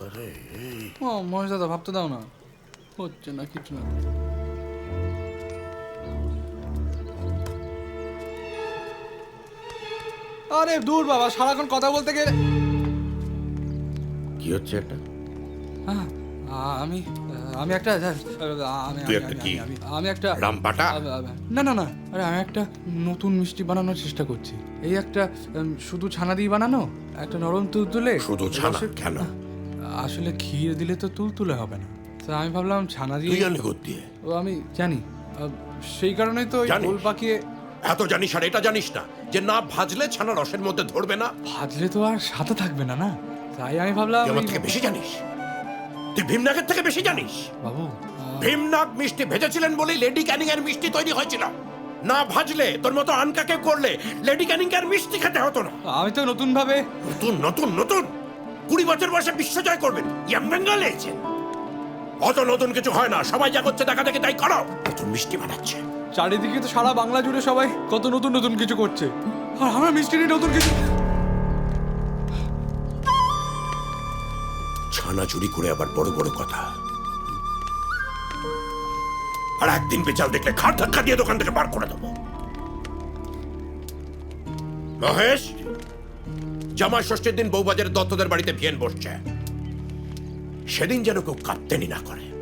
আরে ও মহেশ দাদা ভাবতে দাও না। হচ্ছে না কিছু না। আরে দূর বাবা সারাক্ষণ কথা বলতে গেলে কি হচ্ছে এটা আহ, আমি আমি একটা আমি আমি- একটা কি? আমি- আমি একটা রামপাটা? না না না। আরে আমি একটা নতুন মিষ্টি বানানোর চেষ্টা করছি। এই একটা শুধু ছানা দিয়ে বানানো একটা নরম তুলতুলে। শুধু ছানা কেন? আসলে ক্ষীর দিলে তো তুলতুলে হবে না। তো আমি ভাবলাম ছানা দিয়ে তুই জানি দিয়ে ও আমি জানি। আহ, সেই কারণেই তো ওই জানিস? গোল পাকিয়ে এত জানিস আর এটা জানিস না যে না ভাজলে ছানা রসের মধ্যে ধরবে না। ভাজলে তো আর সাথে থাকবে না না? তাই আমি ভাবলাম তুই আমার থেকে বেশি জানিস? তুই ভীমনাগের থেকে বেশি জানিস? বাবু আহ, ভীমনাগ মিষ্টি ভেজেছিলেন বলেই লেডি ক্যানিং এর মিষ্টি তৈরি হয়েছিল। না ভাজলে তোর মতো আনকাকে করলে লেডি ক্যানিং এর মিষ্টি খেতে হতো না। আমি তো নতুন ভাবে নতুন নতুন নতুন। কুড়ি বছর বয়সে বিশ্বজয় করবেন। ইয়াং বেঙ্গল এসেছেন। অত নতুন কিছু হয় না সবাই যা করছে দেখা দেখে তাই করো। নতুন মিষ্টি বানাচ্ছে। চারিদিকে তো সারা বাংলা জুড়ে সবাই কত নতুন নতুন কিছু করছে। আর আমরা মিষ্টি নিয়ে নতুন কিছু ছানা চুরি করে আবার বড় বড় কথা। আর একদিন বেচাল দেখলে খাট ধাক্কা দিয়ে দোকান থেকে বার করে দেবো। মহেশ জামাই ষষ্ঠীর দিন বউবাজারের দত্তদের বাড়িতে ভিয়েন বসছে। সেদিন যেন কেউ কাঁদতেনি না করে।